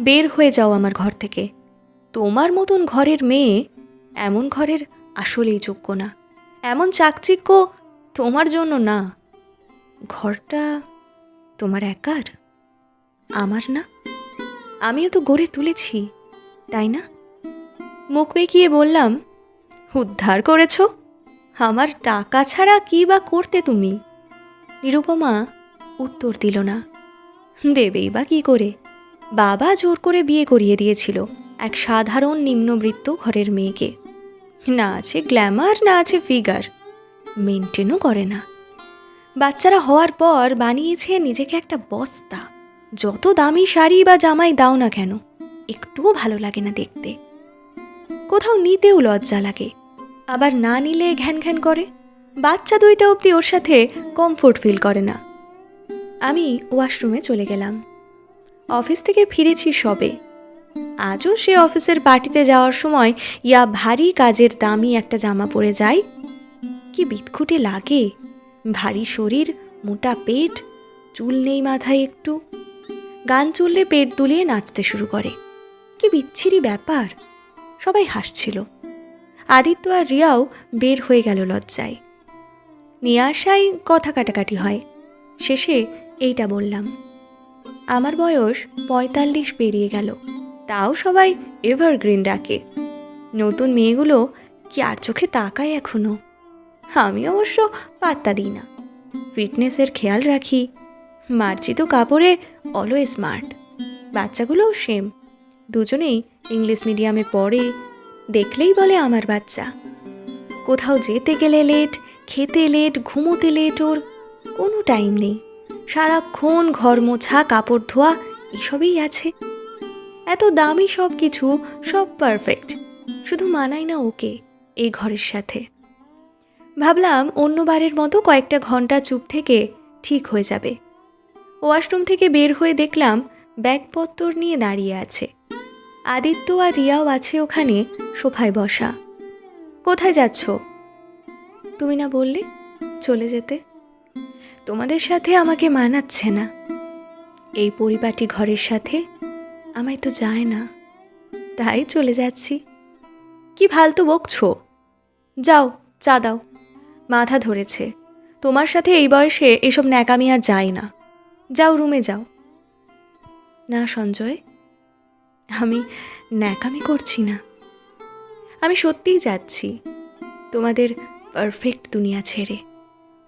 বের হয়ে যাও আমার ঘর থেকে। তোমার মতন ঘরের মেয়ে এমন ঘরের আসলেই যোগ্য না। এমন চাকচিক্য তোমার জন্য না। ঘরটা তোমার একার? আমার না? আমিও তো গড়ে তুলেছি, তাই না? মুখ বেঁকিয়ে বললাম, উদ্ধার করেছ? আমার টাকা ছাড়া কি বা করতে তুমি? নিরুপমা উত্তর দিল না, দেবেই বা কী করে? বাবা জোর করে বিয়ে করিয়ে দিয়েছিল এক সাধারণ নিম্নবৃত্ত ঘরের মেয়েকে। না আছে গ্ল্যামার, না আছে ফিগার। মেনটেনও করে না। বাচ্চারা হওয়ার পর বানিয়েছে নিজেকে একটা বস্তা। যত দামি শাড়ি বা জামাই দাও না কেন, একটুও ভালো লাগে না দেখতে। কোথাও নিতেও লজ্জা লাগে। আবার না নিলে ঘ্যান ঘ্যান করে। বাচ্চা দুইটা অবধি ওর সাথে কমফোর্ট ফিল করে না। আমি ওয়াশরুমে চলে গেলাম। অফিস থেকে ফিরেছি সবে। আজও সে অফিসের পার্টিতে যাওয়ার সময় ইয়া ভারী কাজের দামি একটা জামা পরে যায়। কি বিৎখুটে লাগে? ভারী শরীর, মোটা পেট, চুল নেই মাথায় একটু। গান চললে পেট দুলিয়ে নাচতে শুরু করে। কি বিচ্ছিরি ব্যাপার। সবাই হাসছিল। আদিত্য আর রিয়াও বের হয়ে গেল লজ্জায়। নিয়ে আসাই কথা কাটাকাটি হয়। শেষে এইটা বললাম। আমার বয়স পঁয়তাল্লিশ পেরিয়ে গেল। তাও সবাই এভারগ্রিন ডাকে। নতুন মেয়েগুলো কি আর চোখে তাকায় এখনও? আমি অবশ্য পাত্তা দিই না। ফিটনেসের খেয়াল রাখি। মার্জিত কাপড়ে অলওয়েজ স্মার্ট বাচ্চাগুলোও সেম দুজনেই ইংলিশ মিডিয়ামে পড়ে। দেখলেই বলে আমার বাচ্চা। কোথাও যেতে গেলে লেট খেতে লেট ঘুমোতে লেট ওর কোনো টাইম নেই। সারাক্ষণ ঘর মোছা, কাপড় ধোয়া, এসবই আছে। এত দামি সব কিছু, সব পারফেক্ট শুধু মানাই না ওকে, এই ঘরের সাথে। ভাবলাম অন্যবারের মতো কয়েকটা ঘণ্টা চুপ থেকে ঠিক হয়ে যাবে। ওয়াশরুম থেকে বের হয়ে দেখলাম ব্যাগপত্তর নিয়ে দাঁড়িয়ে আছে। আদিত্য আর রিয়াও আছে ওখানে সোফায় বসা। কোথায় যাচ্ছ? তুমি না বললে? চলে যেতে। তোমাদের সাথে আমাকে মানাচ্ছে না। এই পরিপাটি ঘরের সাথে আমায় তো যায় না। তাই চলে যাচ্ছি। কি ফালতু বকছো? যাও, চা দাও। মাথা ধরেছে। তোমার সাথে এই বয়সে এসব ন্যাকামি আর যায় না। যাও, রুমে যাও। না, সঞ্জয়, আমি ন্যাকামি করছি না। আমি সত্যিই যাচ্ছি। তোমাদের পারফেক্ট দুনিয়া ছেড়ে।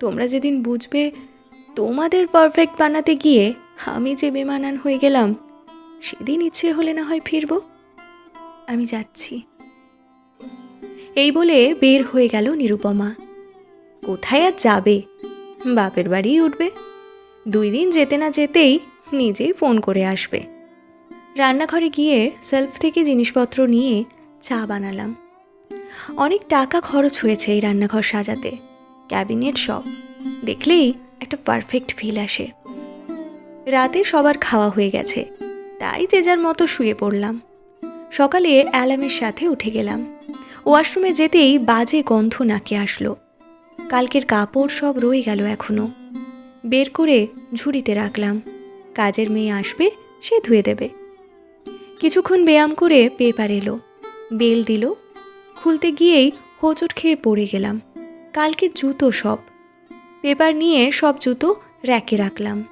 তোমরা যেদিন বুঝবে তোমাদের পারফেক্ট বানাতে গিয়ে আমি যে বেমানান হয়ে গেলাম, সেদিন ইচ্ছে হলে না হয় ফিরব? আমি যাচ্ছি। এই বলে বের হয়ে গেল নিরুপমা। কোথায় আর যাবে? বাপের বাড়িই উঠবে। দুই দিন যেতে না যেতেই নিজেই ফোন করে আসবে। রান্নাঘরে গিয়ে সেলফ থেকে জিনিসপত্র নিয়ে চা বানালাম। অনেক টাকা খরচ হয়েছে এই রান্নাঘর সাজাতে। ক্যাবিনেট সব। দেখলেই একটা পারফেক্ট ফিল আসে। রাতে সবার খাওয়া হয়ে গেছে, তাই যে যার মতো শুয়ে পড়লাম। সকালে অ্যালামের সাথে উঠে গেলাম। ওয়াশরুমে যেতেই বাজে গন্ধ নাকে আসলো। কালকের কাপড় সব রয়ে গেল এখনও। বের করে ঝুড়িতে রাখলাম। কাজের মেয়ে আসবে, সে ধুয়ে দেবে। কিছুক্ষণ ব্যায়াম করে পেপার এলো, বেল দিল। খুলতে গিয়েই হোঁচট খেয়ে পড়ে গেলাম। কালকে জুতো সব পেপার নিয়ে সব জুতো র্যাকে রাখলাম।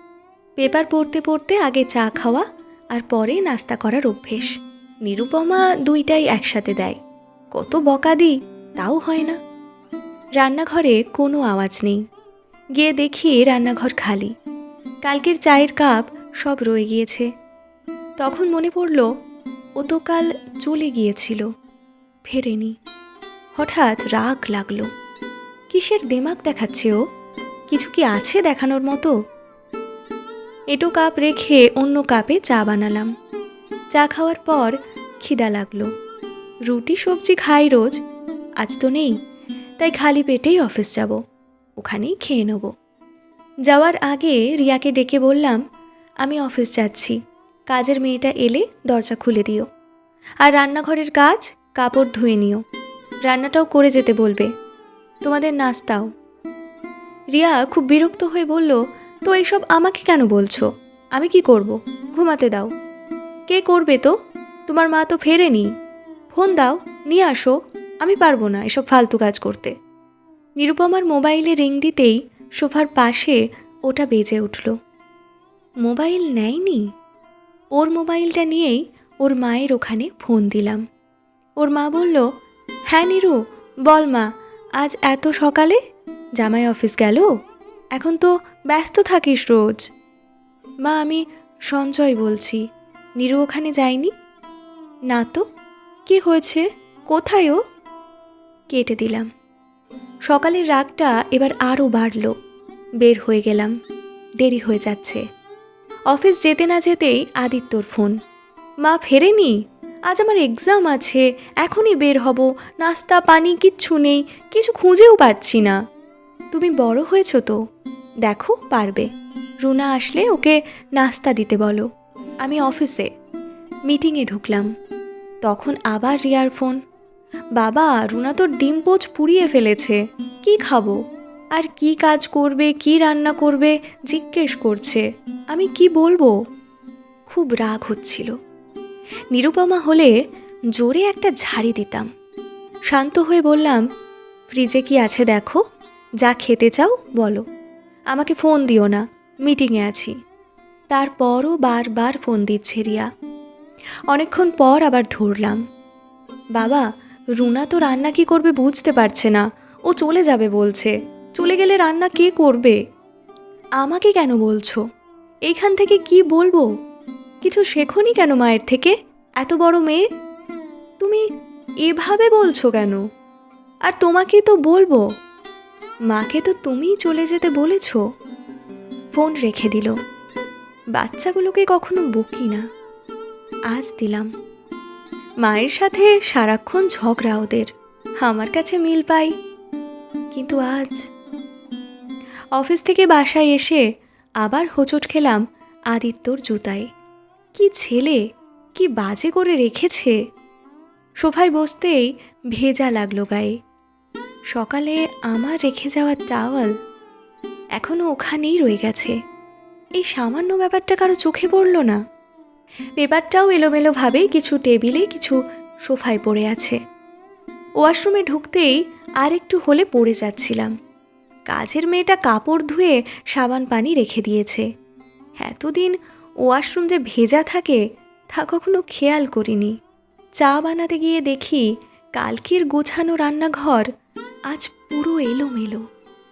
পেপার পড়তে পড়তে আগে চা খাওয়া আর পরে নাস্তা করার অভ্যেস। নিরুপমা দুইটাই একসাথে দেয়। কত বকা দিই তাও হয় না। রান্নাঘরে কোনো আওয়াজ নেই। গিয়ে দেখি রান্নাঘর খালি। কালকের চায়ের কাপ সব রয়ে গিয়েছে। তখন মনে পড়ল, ও তো কাল চলে গিয়েছিল, ফেরেনি। হঠাৎ রাগ লাগল। কিসের দেমাক দেখাচ্ছে ও? কিছু কি আছে দেখানোর মতো? এটো কাপ রেখে অন্য কাপে চা বানালাম। চা খাওয়ার পর খিদা লাগল। রুটি, সবজি খাই রোজ, আজ তো নেই, তাই খালি পেটেই অফিস যাব, ওখানেই খেয়ে নেব। যাওয়ার আগে রিয়াকে ডেকে বললাম, আমি অফিস যাচ্ছি, কাজের মেয়েটা এলে দরজা খুলে দিও। আর রান্নাঘরের কাজ, কাপড় ধুয়ে নিও। রান্নাটাও করে যেতে বলবে। তোমাদের নাস্তাও। রিয়া খুব বিরক্ত হয়ে বলল, তো এইসব আমাকে কেন বলছো? আমি কি করব? ঘুমাতে দাও। কে করবে তো? তোমার মা তো ফেরেনি। ফোন দাও, নিয়ে আসো। আমি পারব না এসব ফালতু কাজ করতে। নিরুপমার মোবাইলে রিং দিতেই সোফার পাশে ওটা বেজে উঠল। মোবাইল নেয়নি? ওর মোবাইলটা নিয়েই ওর মায়ের ওখানে ফোন দিলাম। ওর মা বলল হ্যাঁ নিরু, বল মা, আজ এত সকালে জামাই অফিস গেল? এখন তো ব্যস্ত থাকিস রোজ। মা, আমি সঞ্জয় বলছি। নিরু ওখানে যায়নি? না তো। কি হয়েছে? কোথায় ও? কেটে দিলাম। সকালের রাগটা এবার আরও বাড়ল। বের হয়ে গেলাম। দেরি হয়ে যাচ্ছে। অফিস যেতে না যেতেই আদিত্যর ফোন। মা, ফেরেনি? আজ আমার এক্সাম আছে। এখনই বের হব। নাস্তা, পানি কিচ্ছু নেই। কিছু খুঁজেও পাচ্ছি না। তুমি বড় হয়েছো তো? দেখো, পারবে। রুনা আসলে ওকে নাস্তা দিতে বলো। আমি অফিসে। মিটিংয়ে ঢুকলাম। তখন আবার রিয়ার ফোন। বাবা, রুনা তো ডিম পোচ পুড়িয়ে ফেলেছে। কি খাব? আর কি কাজ করবে, কি রান্না করবে, জিজ্ঞেস করছে। আমি কি বলব? খুব রাগ হচ্ছিল। নিরুপমা হলে জোরে একটা ঝাড়ি দিতাম। শান্ত হয়ে বললাম, ফ্রিজে কি আছে দেখো? যা খেতে চাও, বলো। আমাকে ফোন দিও না, মিটিংয়ে আছি। তারপরও বারবার ফোন দিচ্ছে রিয়া। অনেকক্ষণ পর আবার ধরলাম। বাবা, রুনা তো রান্না কি করবে বুঝতে পারছে না। ও চলে যাবে বলছে। চলে গেলে রান্না কে করবে? আমাকে কেন বলছো? এইখান থেকে কি বলব? কিছু শেখনি কেন মায়ের থেকে? এত বড় মেয়ে? তুমি এভাবে বলছো কেন? আর তোমাকে তো বলব। মাকে তো তুমিই চলে যেতে বলেছ। ফোন রেখে দিল। বাচ্চাগুলোকে কখনো বকি না। আজ দিলাম। মায়ের সাথে সারাক্ষণ ঝগড়া ওদের। আমার কাছে মিল পাই। কিন্তু আজ অফিস থেকে বাসায় এসে আবার হোঁচট খেলাম আদিত্যর জুতায়। কি ছেলে, কি বাজে করে রেখেছে। সোফায় বসতেই ভেজা লাগল গায়ে। সকালে আমার রেখে যাওয়া টাওয়াল এখনও ওখানেই রয়ে গেছে। এই সামান্য ব্যাপারটা কারও চোখে পড়ল না। পেপারটাও এলোমেলোভাবে কিছু টেবিলে, কিছু সোফায় পড়ে আছে। ওয়াশরুমে ঢুকতেই আর একটু হলে পড়ে যাচ্ছিলাম। কাজের মেয়েটা কাপড় ধুয়ে সাবান পানি রেখে দিয়েছে। এতদিন ওয়াশরুম যে ভেজা থাকে, তা কখনো খেয়াল করিনি। চা বানাতে গিয়ে দেখি কালকের গোছানো রান্নাঘর আজ পুরো এলোমেলো।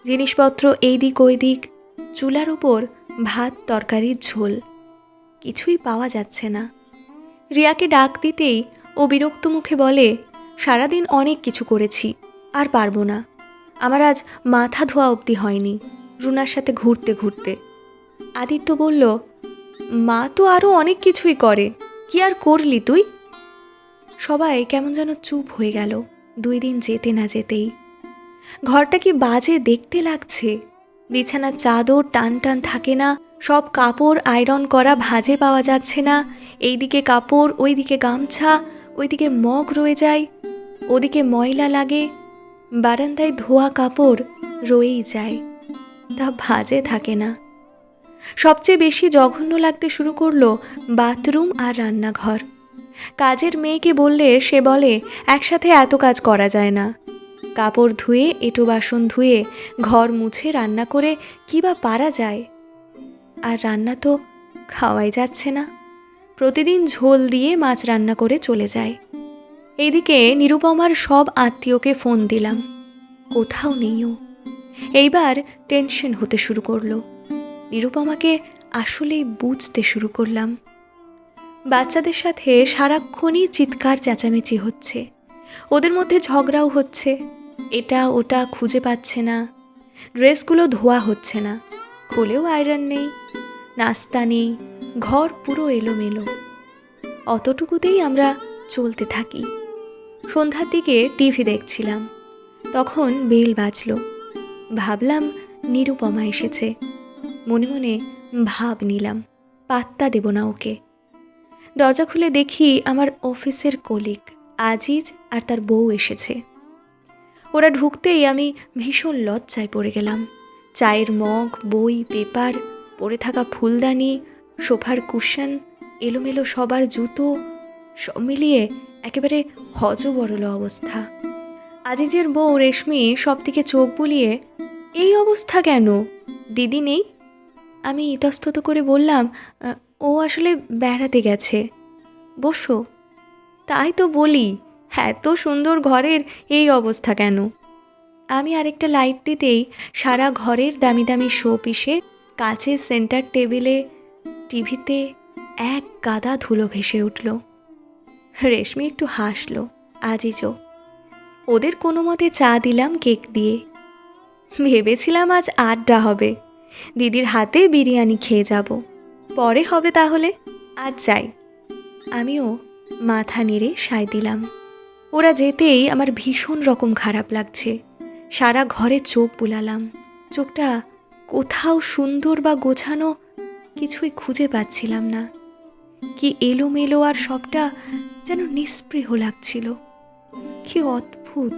জিনিসপত্র এই দিক ওই দিক চুলার ওপর ভাত, তরকারির ঝোল। কিছুই পাওয়া যাচ্ছে না। রিয়াকে ডাক দিতেই ও বিরক্ত মুখে বলে, সারাদিন অনেক কিছু করেছি, আর পারব না। আমার আজ মাথা ধোয়া অবধি হয়নি, রুনার সাথে ঘুরতে ঘুরতে। আদিত্য বলল, মা তো আরও অনেক কিছুই করে, কি আর করলি তুই? সবাই কেমন যেন চুপ হয়ে গেল, দুই দিন যেতে না যেতেই। ঘরটা কি বাজে দেখতে লাগছে? বিছানার চাদর টান টান থাকে না, সব কাপড় আয়রন করা ভাজে পাওয়া যাচ্ছে না, এইদিকে কাপড়, ওইদিকে গামছা, ওইদিকে মগ রয়ে যায়, ওদিকে ময়লা লাগে, বারান্দায় ধোয়া কাপড় রয়েই যায়, তা ভাজে থাকে না। সবচেয়ে বেশি জঘন্য লাগতে শুরু করল বাথরুম আর রান্নাঘর। কাজের মেয়েকে বললে সে বলে, একসাথে এত কাজ করা যায় না। কাপড় ধুয়ে, এঁটো বাসন ধুয়ে, ঘর মুছে রান্না করে কী বা পারা যায়? আর রান্না তো খাওয়াই যাচ্ছে না। প্রতিদিন ঝোল দিয়ে মাছ রান্না করে চলে যায়। এইদিকে নিরুপমার সব আত্মীয়কে ফোন দিলাম। কোথাও নেইও এইবার টেনশন হতে শুরু করল। নিরুপমাকে আসলেই বুঝতে শুরু করলাম। বাচ্চাদের সাথে সারাক্ষণই চিৎকার চেঁচামেচি হচ্ছে। ওদের মধ্যে ঝগড়াও হচ্ছে। এটা ওটা খুঁজে পাচ্ছে না। ড্রেসগুলো ধোয়া হচ্ছে না। খুলেও আয়রন নেই। নাস্তা নেই। ঘর পুরো এলোমেলো। অতটুকুতেই আমরা চলতে থাকি। সন্ধ্যার দিকে টিভি দেখছিলাম। তখন বেল বাজল। ভাবলাম নিরুপমা এসেছে। মনে মনে ভাব নিলাম, পাত্তা দেব না ওকে। দরজা খুলে দেখি আমার অফিসের কলিগ, আজিজ আর তার বউ এসেছে। ওরা ঢুকতেই আমি ভীষণ লজ্জায় পড়ে গেলাম। চায়ের মগ, বই, পেপার, পড়ে থাকা ফুলদানি, সোফার কুশন, এলোমেলো সবার জুতো, সব মিলিয়ে একেবারে হজবরল অবস্থা। আজিজের বউ রেশমি সব দিকে চোখ বুলিয়ে, এই অবস্থা কেন? দিদি নেই? আমি ইতস্তত করে বললাম ও আসলে বেড়াতে গেছে। বসো। তাই তো বলি। এত সুন্দর ঘরের এই অবস্থা কেন? আমি আরেকটা লাইট দিতেই সারা ঘরের দামি দামি শো পিসে কাচের সেন্টার টেবিলে টিভিতে এক গাদা ধুলো ভেসে উঠল। রেশমি একটু হাসলো, আজিজও। ওদের কোনো মতে চা দিলাম কেক দিয়ে। ভেবেছিলাম আজ আড্ডা হবে। দিদির হাতে বিরিয়ানি খেয়ে যাব। পরে হবে তাহলে? আজ যাই। আমিও মাথা নেড়ে সায় দিলাম। ওরা যেতেই আমার ভীষণ রকম খারাপ লাগছে। সারা ঘরে চোখ বুলালাম। চোখটা কোথাও সুন্দর বা গোছানো কিছুই খুঁজে পাচ্ছিলাম না। কি এলোমেলো আর সবটা যেন নিস্পৃহ লাগছিল। কি অদ্ভুত।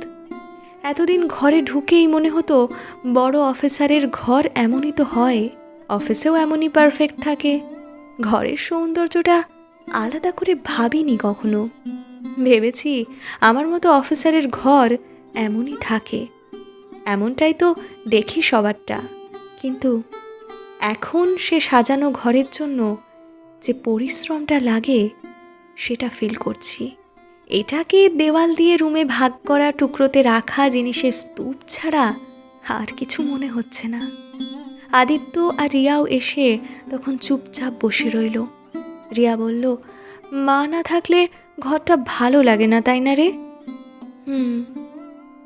এতদিন ঘরে ঢুকেই মনে হতো বড় অফিসারের ঘর এমনই তো হয়, অফিসেও এমনই পারফেক্ট থাকে। ঘরের সৌন্দর্যটা আলাদা করে ভাবিনি কখনো। ভেবেছি আমার মতো অফিসারের ঘর এমনই থাকে। এমনটাই তো দেখি সবারটা। কিন্তু এখন সে সাজানো ঘরের জন্য যে পরিশ্রমটা লাগে, সেটা ফিল করছি। এটাকে দেওয়াল দিয়ে রুমে ভাগ করা টুকরোতে রাখা জিনিসের স্তূপ ছাড়া আর কিছু মনে হচ্ছে না। আদিত্য আর রিয়াও এসে তখন চুপচাপ বসে রইল। রিয়া বলল, মা না থাকলে ঘরটা ভালো লাগে না, তাই না রে? হুম।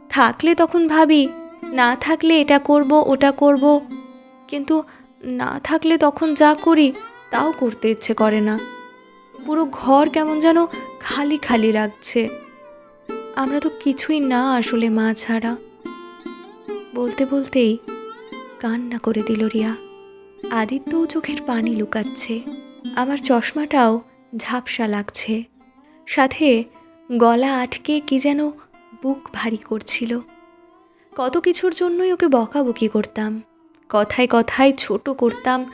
থাকলে তখন ভাবি, না থাকলে এটা করব, ওটা করব। কিন্তু না থাকলে তখন যা করি, তাও করতে ইচ্ছে করে না। পুরো ঘর কেমন যেন খালি খালি লাগছে। আমরা তো কিছুই না আসলে মা ছাড়া। বলতে বলতেই কান্না করে দিল রিয়া। আদিত্যও চোখের পানি লুকাচ্ছে। আমার চশমাটাও ঝাপসা লাগছে। সাথে গলা আটকে কি যেন বুক ভারী করছিল। কত কিছুর জন্যই ওকে বকাবকি করতাম। কথায় কথায় ছোট করতাম,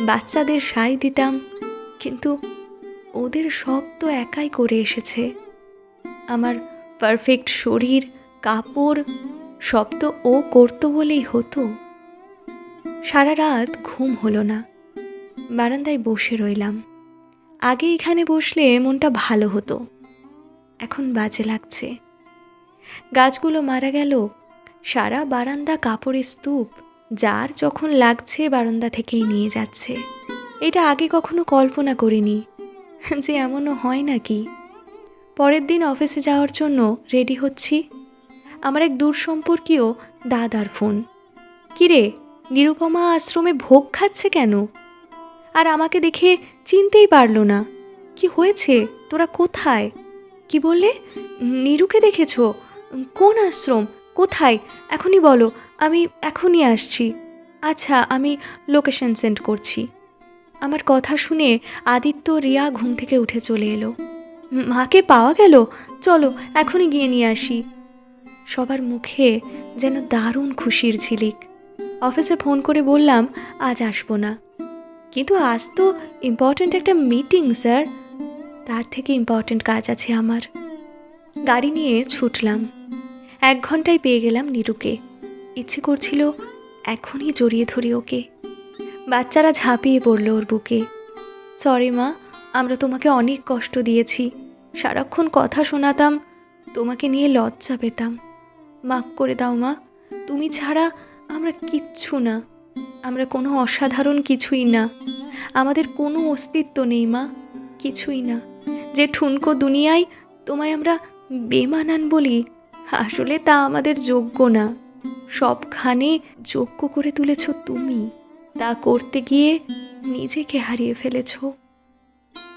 বাচ্চাদের সাই দিতাম, কিন্তু ওদের সব তো একাই করে এসেছে। আমার পারফেক্ট শরীর, কাপড়, সব তো ও করতো বলেই হতো। সারা রাত ঘুম হলো না। বারান্দায় বসে রইলাম। আগে এখানে বসলে মনটা ভালো হতো। এখন বাজে লাগছে। গাছগুলো মারা গেল। সারা বারান্দা কাপড়ের স্তূপ যার যখন লাগছে বারান্দা থেকেই নিয়ে যাচ্ছে। এটা আগে কখনো কল্পনা করিনি যে এমনও হয় নাকি। পরের দিন অফিসে যাওয়ার জন্য রেডি হচ্ছি। আমার এক দূর সম্পর্কীয় দাদার ফোন। কিরে, নিরুপমা আশ্রমে ভোগ খাচ্ছে কেন? আর আমাকে দেখে চিনতেই পারল না। কি হয়েছে? তোরা কোথায়? কি বললে? নিরুকে দেখেছ? কোন আশ্রম? কোথায়? এখনই বলো, আমি এখনই আসছি। আচ্ছা আমি লোকেশন সেন্ড করছি। আমার কথা শুনে আদিত্য রিয়া ঘুম থেকে উঠে চলে এলো। মাকে পাওয়া গেল? চলো, এখনই গিয়ে নিয়ে আসি। সবার মুখে যেন দারুণ খুশির ঝিলিক। অফিসে ফোন করে বললাম, আজ আসব না। কিন্তু আজ তো ইম্পর্ট্যান্ট একটা মিটিং স্যার তার থেকে ইম্পর্ট্যান্ট কাজ আছে আমার। গাড়ি নিয়ে ছুটলাম। এক ঘন্টায় পেয়ে গেলাম নিরুকে। ইচ্ছে করছিল এখনই জড়িয়ে ধরি ওকে। বাচ্চারা ঝাঁপিয়ে পড়ল ওর বুকে। সরি মা, আমরা তোমাকে অনেক কষ্ট দিয়েছি। সারাক্ষণ কথা শোনাতাম, তোমাকে নিয়ে লজ্জা পেতাম। মাফ করে দাও, মা। তুমি ছাড়া আমরা কিচ্ছু না। আমরা কোনো অসাধারণ কিছুই না। আমাদের কোনো অস্তিত্ব নেই, মা, কিছুই না। যে ঠুনকো দুনিয়ায় তোমায় আমরা বেমানান বলি, আসলে তা আমাদের যোগ্য না। সবখানে যোগ্য করে তুলেছ তুমি। তা করতে গিয়ে নিজেকে হারিয়ে ফেলেছ।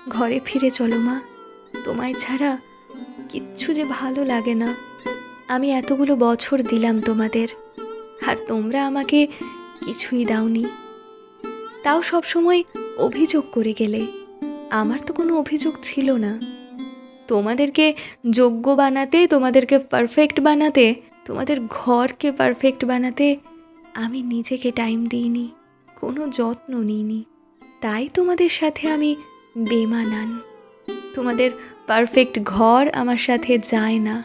ঘরে ফিরে চলো, মা। তোমায় ছাড়া কিচ্ছু যে ভালো লাগে না। আমি এতগুলো বছর দিলাম তোমাদের। আর তোমরা আমাকে কিছুই দাওনি। তাও সবসময় অভিযোগ করে গেলে। আমার তো কোনো অভিযোগ ছিল না। তোমাদেরকে যোগ্য বানাতে, তোমাদেরকে পারফেক্ট বানাতে, তোমাদের ঘরকে পারফেক্ট বানাতে আমি নিজেকে টাইম দিইনি, কোনো যত্ন নিইনি। তাই তোমাদের সাথে আমি বেমানান। তোমাদের পারফেক্ট ঘর আমার সাথে যায় না।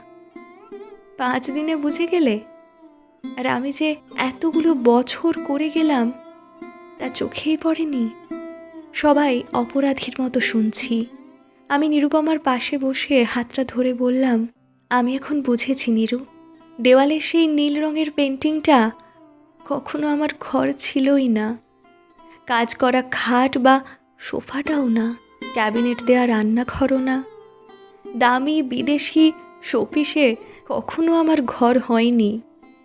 পাঁচ দিনে বুঝে গেলে আর আমি যে এতগুলো বছর করে গেলাম, তা চোখেই পড়েনি। সবাই অপরাধীর মতো শুনছি। আমি নিরুপমার পাশে বসে হাতটা ধরে বললাম, আমি এখন বুঝেছি, নিরু। দেওয়ালে সেই নীল রঙের পেন্টিংটা কখনো আমার ঘর ছিলই না। কাজ করা খাট বা সোফাটাও না, ক্যাবিনেট দেওয়া রান্নাঘরও না। দামি বিদেশি শোপিসে কখনো আমার ঘর হয়নি।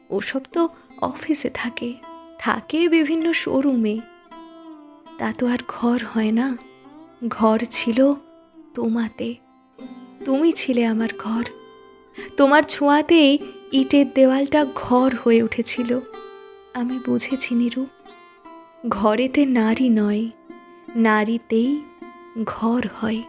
ওসব তো অফিসে থাকে থাকে বিভিন্ন শোরুমে। তা তো আর ঘর হয় না, ঘর ছিল তোমাতে। তুমি ছিলে আমার ঘর। তোমার ছোঁয়াতেই ইটের দেওয়ালটা ঘর হয়ে উঠেছিল। আমি বুঝেছি, নিরু, ঘরেতে নারী নয়, নারীতেই ঘর হয়।